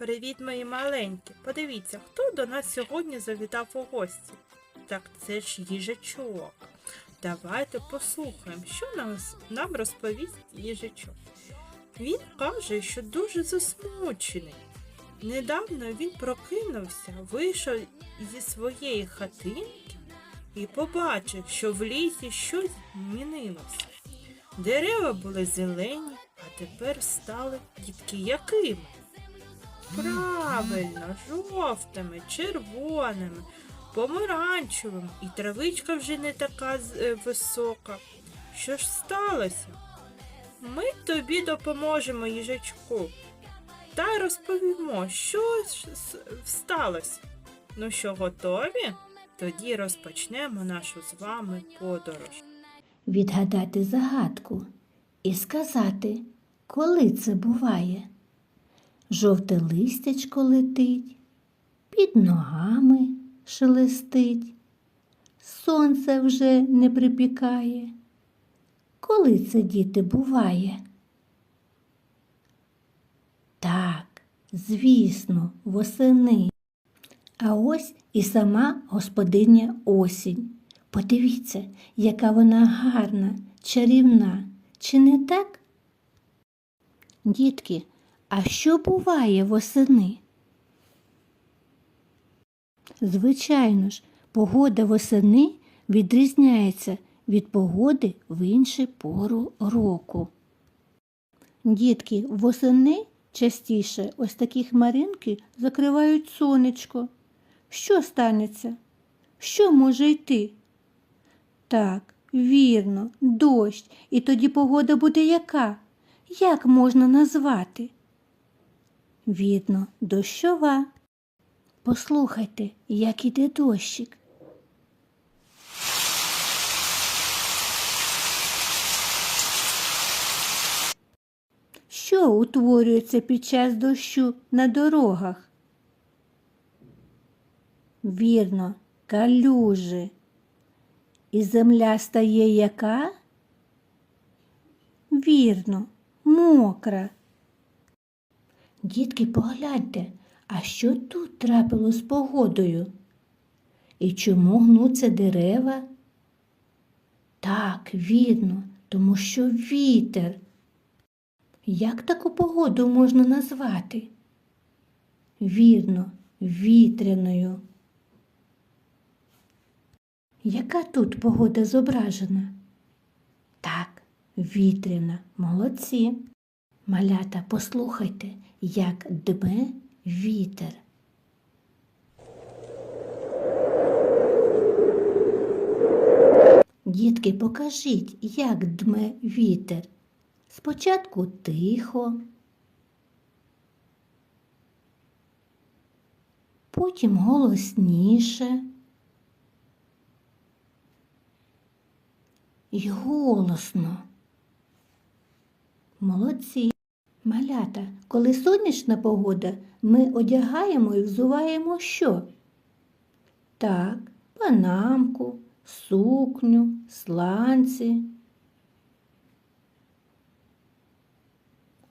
Привіт, мої маленькі. Подивіться, хто до нас сьогодні завітав у гості. Так це ж їжачок. Давайте послухаємо, що нас, нам розповість їжачок. Він каже, що дуже засмучений. Недавно він прокинувся, вийшов зі своєї хатинки і побачив, що в лісі щось змінилося. Дерева були зелені, а тепер стали дітки якими? Правильно, жовтими, червоними, помаранчевими, і травичка вже не така е, висока. Що ж сталося? Ми тобі допоможемо, їжачку, та розповімо, що ж сталося. Ну що, готові? Тоді розпочнемо нашу з вами подорож. відгадати загадку і сказати, коли це буває. Жовте листячко летить, під ногами шелестить, сонце вже не припікає. Коли це діти буває? Так, звісно, восени. А ось і сама господиня осінь. Подивіться, яка вона гарна, чарівна, чи не так? Дітки, а що буває восени? Звичайно ж, погода восени відрізняється від погоди в іншу пору року. Дітки, восени частіше ось такі хмаринки закривають сонечко. Що станеться? Що може йти? Так, вірно, дощ, і тоді погода буде яка? Як можна назвати? Вірно, дощова. Послухайте, як іде дощик. Що утворюється під час дощу на дорогах? Вірно, калюжі. І земля стає яка? Вірно, мокра. Дітки, погляньте, а що тут трапило з погодою? І чому гнуться дерева? Так, вірно, тому що вітер. Як таку погоду можна назвати? Вірно, вітряною. Яка тут погода зображена? Так, вітряна, молодці. Малята, послухайте, як дме вітер. Дітки, покажіть, як дме вітер. Спочатку тихо, потім голосніше. І голосно. Молодці. Малята, коли сонячна погода, ми одягаємо і взуваємо що? Так, панамку, сукню, сланці.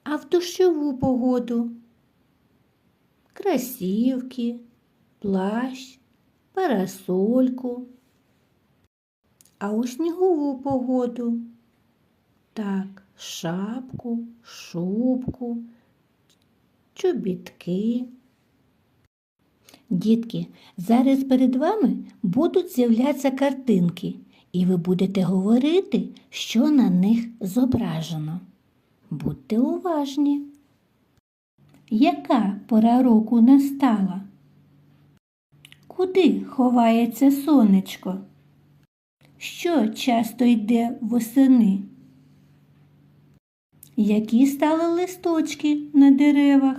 А в дощову погоду красівки, плащ, парасольку. А у снігову погоду так, шапку, шубку, чобітки. Дітки, зараз перед вами будуть з'являтися картинки, і ви будете говорити, що на них зображено. Будьте уважні. Яка пора року настала? Куди ховається сонечко? Що часто йде восени? Які стали листочки на деревах?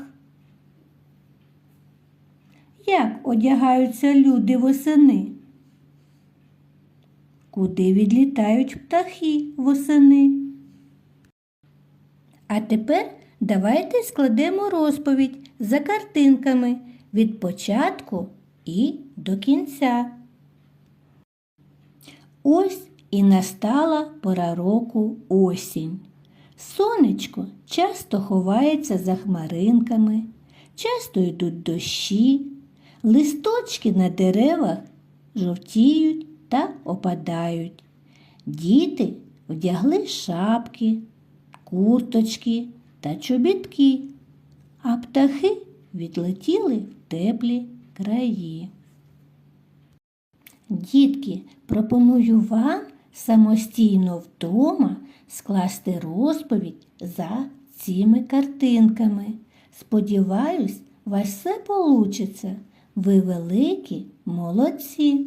Як одягаються люди восени? Куди відлітають птахи восени? А тепер давайте складемо розповідь за картинками від початку і до кінця. Ось і настала пора року осінь. Сонечко часто ховається за хмаринками, часто йдуть дощі, листочки на деревах жовтіють та опадають. Діти вдягли шапки, курточки та чобітки, а птахи відлетіли в теплі краї. Дітки, пропоную вам самостійно вдома скласти розповідь за цими картинками. Сподіваюсь, у вас все получиться. Ви великі молодці.